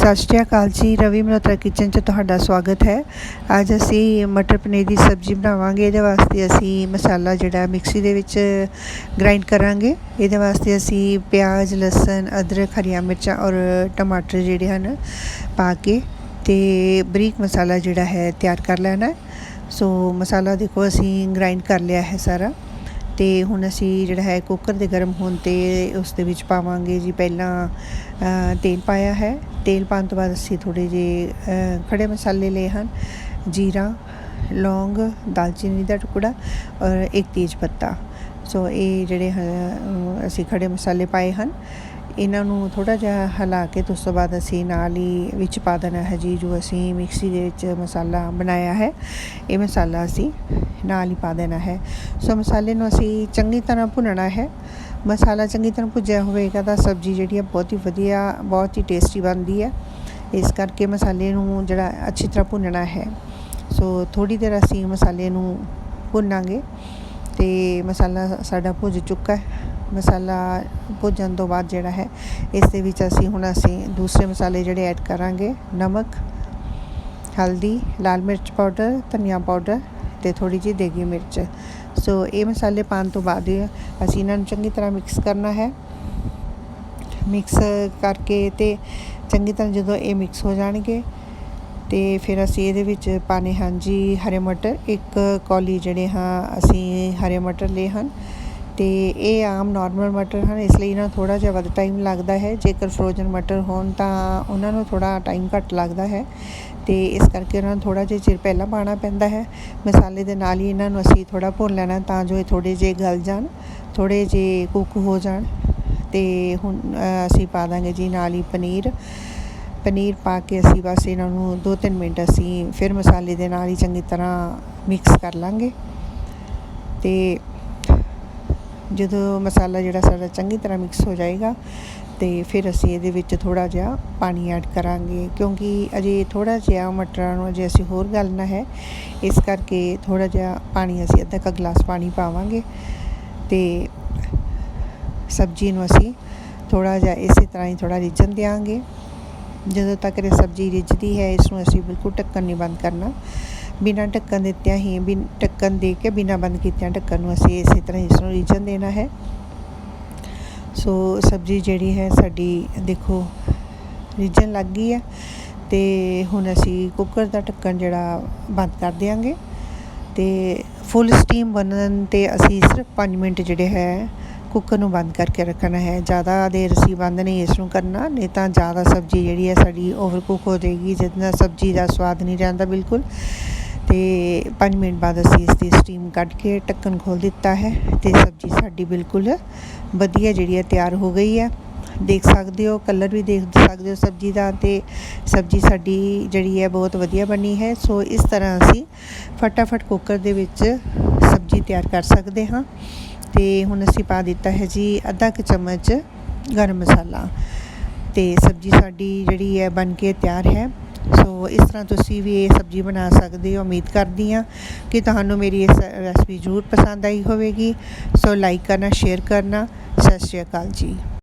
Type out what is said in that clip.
ਸਤਿ ਸ਼੍ਰੀ ਅਕਾਲ ਜੀ, ਰਵੀ ਮਲਹੋਤਰਾ ਕਿਚਨ 'ਚ ਤੁਹਾਡਾ ਸਵਾਗਤ ਹੈ। ਅੱਜ ਅਸੀਂ ਮਟਰ ਪਨੀਰ ਦੀ ਸਬਜ਼ੀ ਬਣਾਵਾਂਗੇ, ਇਹਦੇ ਵਾਸਤੇ ਅਸੀਂ ਮਸਾਲਾ ਜਿਹੜਾ ਮਿਕਸੀ ਦੇ ਵਿੱਚ ਗ੍ਰਾਈਂਡ ਕਰਾਂਗੇ। ਇਹਦੇ ਵਾਸਤੇ ਅਸੀਂ ਪਿਆਜ਼, ਲਸਣ, ਅਦਰਕ, ਹਰੀਆਂ ਮਿਰਚਾਂ ਔਰ ਟਮਾਟਰ ਜਿਹੜੇ ਹਨ ਪਾ ਕੇ ਤੇ ਬਰੀਕ ਮਸਾਲਾ ਜਿਹੜਾ ਹੈ ਤਿਆਰ ਕਰ ਲੈਣਾ ਸੋ ਮਸਾਲਾ ਦੇਖੋ, ਅਸੀਂ ਗ੍ਰਾਈਂਡ ਕਰ ਲਿਆ ਹੈ ਸਾਰਾ। ਤੇ ਹੁਣ ਅਸੀਂ ਜਿਹੜਾ ਹੈ ਕੁੱਕਰ ਦੇ ਗਰਮ ਹੋਣ ਤੇ ਉਸ ਦੇ ਵਿੱਚ ਪਾਵਾਂਗੇ ਜੀ ਪਹਿਲਾਂ ਤੇਲ ਪਾਇਆ ਹੈ। ਤੇਲ ਪਾਉਣ ਤੋਂ ਬਾਅਦ ਅਸੀਂ ਥੋੜੇ ਜਿਹੇ ਅ, ਖੜੇ ਮਸਾਲੇ ਲਏ ਹਨ। ਜੀਰਾ ਲੌਂਗ ਦਾਲਚੀਨੀ ਦਾ ਟੁਕੜਾ ਔਰ ਇੱਕ ਤੇਜ ਪੱਤਾ। ਸੋ ਇਹ ਜਿਹੜੇ ਹ- ਅਸੀਂ ਖੜੇ ਮਸਾਲੇ ਪਾਏ ਹਨ। ਇਹਨਾਂ ਨੂੰ ਥੋੜਾ ਜਿਹਾ ਹਿਲਾ ਕੇ ਤੇ ਉਸ ਤੋਂ ਬਾਅਦ ਅਸੀਂ ਨਾਲ ਹੀ ਵਿੱਚ ਪਾ ਦੇਣਾ ਹੈ ਜੀ, ਜੋ ਅਸੀਂ ਮਿਕਸੀ ਦੇ ਵਿੱਚ ਮਸਾਲਾ ਬਣਾਇਆ ਹੈ, ਇਹ ਮਸਾਲਾ ਅਸੀਂ ਨਾਲ ਹੀ ਪਾ ਦੇਣਾ ਹੈ। ਸੋ ਮਸਾਲੇ ਨੂੰ ਅਸੀਂ ਚੰਗੀ ਤਰ੍ਹਾਂ ਭੁੰਨਣਾ ਹੈ। ਮਸਾਲਾ ਚੰਗੀ ਤਰ੍ਹਾਂ ਭੁੱਜਿਆ ਹੋਵੇਗਾ ਤਾਂ ਸਬਜ਼ੀ ਜਿਹੜੀ ਹੈ ਬਹੁਤ ਹੀ ਵਧੀਆ, ਬਹੁਤ ਹੀ ਟੇਸਟੀ ਬਣਦੀ ਹੈ। ਇਸ ਕਰਕੇ ਮਸਾਲੇ ਨੂੰ ਜਿਹੜਾ ਅੱਛੀ ਤਰ੍ਹਾਂ ਭੁੰਨਣਾ ਹੈ। ਸੋ ਥੋੜੀ ਦੇਰ ਅਸੀਂ ਮਸਾਲੇ ਨੂੰ ਭੁੰਨਾਂਗੇ। ਅਤੇ ਮਸਾਲਾ ਸਾਡਾ ਭੁੱਜ ਚੁੱਕਾ ਹੈ। ਮਸਾਲਾ ਭੁੱਜਣ ਤੋਂ ਬਾਅਦ ਜਿਹੜਾ ਹੈ ਇਸ ਦੇ ਵਿੱਚ ਅਸੀਂ ਹੁਣ ਅਸੀਂ ਦੂਸਰੇ ਮਸਾਲੇ ਜਿਹੜੇ ਐਡ ਕਰਾਂਗੇ, ਨਮਕ, ਹਲਦੀ, ਲਾਲ ਮਿਰਚ ਪਾਊਡਰ ਧਨੀਆ ਪਾਊਡਰ ਤੇ ਥੋੜੀ ਜਿਹੀ ਦੇਗੀ ਮਿਰਚ। ਸੋ ਇਹ ਮਸਾਲੇ ਪਾਉਣ ਤੋਂ ਬਾਅਦ ਅਸੀਂ ਇਹਨਾਂ ਨੂੰ ਚੰਗੀ ਤਰ੍ਹਾਂ ਮਿਕਸ ਕਰਨਾ ਹੈ। ਮਿਕਸ ਕਰਕੇ ਤੇ ਚੰਗੀ ਤਰ੍ਹਾਂ ਜਦੋਂ ਇਹ ਮਿਕਸ ਹੋ ਜਾਣਗੇ ਤੇ ਫਿਰ ਅਸੀਂ ਇਹਦੇ ਵਿੱਚ ਪਾਣੇ ਹਨ ਜੀ ਹਰੇ ਮਟਰ, ਇੱਕ ਕੌਲੀ ਜਿਹੜੇ ਹਾਂ ਅਸੀਂ ਹਰੇ ਮਟਰ ਲਏ ਹਨ ਤੇ ਇਹ ਆਮ ਨਾਰਮਲ ਮਟਰ ਹਨ, ਇਸ ਲਈ ਇਹਨਾਂ ਨੂੰ ਥੋੜਾ ਜਿਹਾ ਵੱਧ ਟਾਈਮ ਲੱਗਦਾ ਹੈ, ਜੇਕਰ ਫਰੋਜ਼ਨ ਮਟਰ ਹੋਣ ਤਾਂ ਉਹਨਾਂ ਨੂੰ ਥੋੜਾ ਟਾਈਮ ਘੱਟ ਲੱਗਦਾ ਹੈ ਤੇ ਇਸ ਕਰਕੇ ਉਹਨਾਂ ਨੂੰ ਥੋੜਾ ਜਿਹਾ ਚਿਰ ਪਹਿਲਾਂ ਪਾਣਾ ਪੈਂਦਾ ਹੈ। ਮਸਾਲੇ ਦੇ ਨਾਲ ਹੀ ਇਹਨਾਂ ਨੂੰ ਅਸੀਂ ਥੋੜਾ ਭੁੰਨ ਲੈਣਾ ਤਾਂ ਜੋ ਇਹ ਥੋੜੇ ਜਿਹੇ ਗਲ ਜਾਣ ਥੋੜੇ ਜਿਹੇ ਕੁੱਕ ਹੋ ਜਾਣ ਤੇ ਹੁਣ ਅਸੀਂ ਪਾ ਦਾਂਗੇ ਜੀ ਨਾਲ ਹੀ ਪਨੀਰ। ਪਨੀਰ ਪਾ ਕੇ ਅਸੀਂ ਬਸ ਇਹਨਾਂ ਨੂੰ 2-3 ਮਿੰਟ ਅਸੀਂ ਫਿਰ ਮਸਾਲੇ ਦੇ ਨਾਲ ਹੀ ਚੰਗੀ ਤਰ੍ਹਾਂ ਮਿਕਸ ਕਰ ਲਾਂਗੇ। ਤੇ ਜਦੋਂ ਮਸਾਲਾ ਜਿਹੜਾ ਸਾਡਾ ਚੰਗੀ ਤਰ੍ਹਾਂ ਮਿਕਸ ਹੋ ਜਾਏਗਾ, ਤੇ ਫਿਰ ਅਸੀਂ ਇਹਦੇ ਵਿੱਚ ਥੋੜਾ ਜਿਹਾ ਪਾਣੀ ਐਡ ਕਰਾਂਗੇ। ਕਿਉਂਕਿ ਅਜੇ ਥੋੜਾ ਜਿਹਾ ਮਟਰਾਂ ਨੂੰ ਅਜੇ ਅਸੀਂ ਹੋਰ ਗਲਣਾ ਹੈ। ਇਸ ਕਰਕੇ ਥੋੜਾ ਜਿਹਾ ਪਾਣੀ ਅਸੀਂ ਅੱਧਾ ਕੁ ਗਲਾਸ ਪਾਣੀ ਪਾਵਾਂਗੇ। ਤੇ ਸਬਜ਼ੀ ਨੂੰ ਅਸੀਂ ਥੋੜਾ ਜਿਹਾ ਇਸੇ ਤਰ੍ਹਾਂ ਹੀ ਥੋੜਾ ਰਿੱਝਣ ਦਿਆਂਗੇ। ਜਦੋਂ ਤੱਕ ਇਹ ਸਬਜ਼ੀ ਰਿੱਝਦੀ ਹੈ, ਇਸ ਨੂੰ ਅਸੀਂ ਬਿਲਕੁਲ ਢੱਕਣ ਨਹੀਂ ਬੰਦ ਕਰਨਾ। ਬਿਨਾਂ ਢੱਕਣ ਦਿੱਤਿਆਂ ਹੀ ਬਿਨ ਢੱਕਣ ਦੇ ਕੇ ਬਿਨਾਂ ਬੰਦ ਕੀਤਿਆਂ ਢੱਕਣ ਨੂੰ ਅਸੀਂ ਇਸੇ ਤਰ੍ਹਾਂ ਇਸ ਨੂੰ ਰਿੱਝਣ ਦੇਣਾ ਹੈ। ਸੋ ਸਬਜ਼ੀ ਜਿਹੜੀ ਹੈ, ਸਾਡੀ ਦੇਖੋ ਰਿੱਝਣ ਲੱਗ ਗਈ ਹੈ ਤੇ ਹੁਣ ਅਸੀਂ ਕੁੱਕਰ ਦਾ ਢੱਕਣ ਜਿਹੜਾ ਬੰਦ ਕਰ ਦਿਆਂਗੇ ਤੇ ਫੁੱਲ ਸਟੀਮ ਬਣਨ ਤੇ ਅਸੀਂ ਸਿਰਫ 5 ਮਿੰਟ ਜਿਹੜੇ ਹੈ ਕੁੱਕਰ ਨੂੰ ਬੰਦ ਕਰਕੇ ਰੱਖਣਾ ਹੈ। ਜ਼ਿਆਦਾ ਦੇਰ ਅਸੀਂ ਬੰਦ ਨਹੀਂ, ਇਸ ਨੂੰ ਕਰਨਾ, ਨਹੀਂ ਤਾਂ ਜ਼ਿਆਦਾ ਸਬਜ਼ੀ ਜਿਹੜੀ ਹੈ ਸਾਡੀ ਓਵਰ ਕੁੱਕ ਹੋ ਜਾਏਗੀ ਜਿਸ ਨਾਲ ਸਬਜ਼ੀ ਦਾ ਸਵਾਦ ਨਹੀਂ ਰਹਿੰਦਾ ਬਿਲਕੁਲ। ਤੇ 5 ਮਿੰਟ ਬਾਅਦ ਅਸੀਂ ਇਸ ਦੀ ਸਟੀਮ ਕੱਢ ਕੇ ਢੱਕਣ ਖੋਲ ਦਿੱਤਾ ਹੈ ਤੇ ਸਬਜ਼ੀ ਸਾਡੀ ਬਿਲਕੁਲ ਵਧੀਆ ਜਿਹੜੀ ਹੈ ਤਿਆਰ ਹੋ ਗਈ ਹੈ। ਦੇਖ ਸਕਦੇ ਹੋ ਕਲਰ ਵੀ ਦੇਖ ਸਕਦੇ ਹੋ ਸਬਜ਼ੀ ਦਾ ਤੇ ਸਬਜ਼ੀ ਸਾਡੀ ਜਿਹੜੀ ਹੈ ਬਹੁਤ ਵਧੀਆ ਬਣੀ ਹੈ। ਸੋ ਇਸ ਤਰ੍ਹਾਂ ਅਸੀਂ ਫਟਾਫਟ ਕੁੱਕਰ ਦੇ ਵਿੱਚ ਸਬਜ਼ੀ ਤਿਆਰ ਕਰ ਸਕਦੇ ਹਾਂ। ਤੇ ਹੁਣ ਅਸੀਂ ਪਾ ਦਿੱਤਾ ਹੈ ਜੀ ਅੱਧਾ ਕੁ ਚਮਚ ਗਰਮ ਮਸਾਲਾ ਤੇ ਸਬਜ਼ੀ ਸਾਡੀ ਜਿਹੜੀ ਹੈ ਬਣ ਕੇ ਤਿਆਰ ਹੈ। ਸੋ ਇਸ ਤਰ੍ਹਾਂ ਤੁਸੀਂ ਵੀ ਇਹ ਸਬਜ਼ੀ ਬਣਾ ਸਕਦੇ ਹੋ। ਉਮੀਦ ਕਰਦੀ ਹਾਂ ਕਿ ਤੁਹਾਨੂੰ ਮੇਰੀ ਇਸ ਰੈਸਪੀ ਜ਼ਰੂਰ ਪਸੰਦ ਆਈ ਹੋਵੇਗੀ। ਸੋ ਲਾਈਕ ਕਰਨਾ ਸ਼ੇਅਰ ਕਰਨਾ। ਸਤਿ ਸ਼੍ਰੀ ਅਕਾਲ ਜੀ।